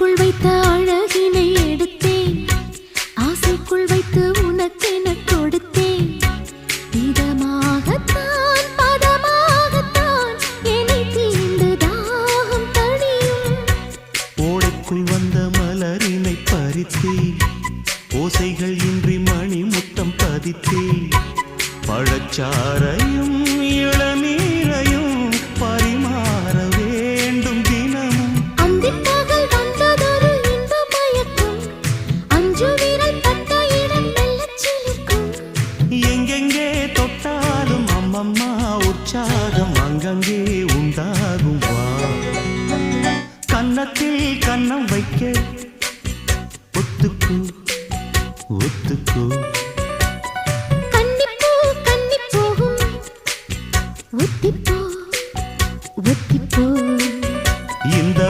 ஆசைக்குள் வைத்த அழகினை எடுத்தேன். ஆசைக்குள் வைத்து உனக்கென கொடுத்தேன். இதமாகத்தான் பதமாகத்தான் என்னை தீண்டு தாகம் தனியும் ஓடைக்குள் வந்த மலரினை பறித்தே ஓசைகள் இன்றி மணி முத்தம் பதித்தே பழச்சாரை உற்சாகம் அங்கங்கே உண்டாகும்? வா கன்னத்தில் கன்னம் வைக்க ஒத்துக்கு ஒத்துக்கு. இந்த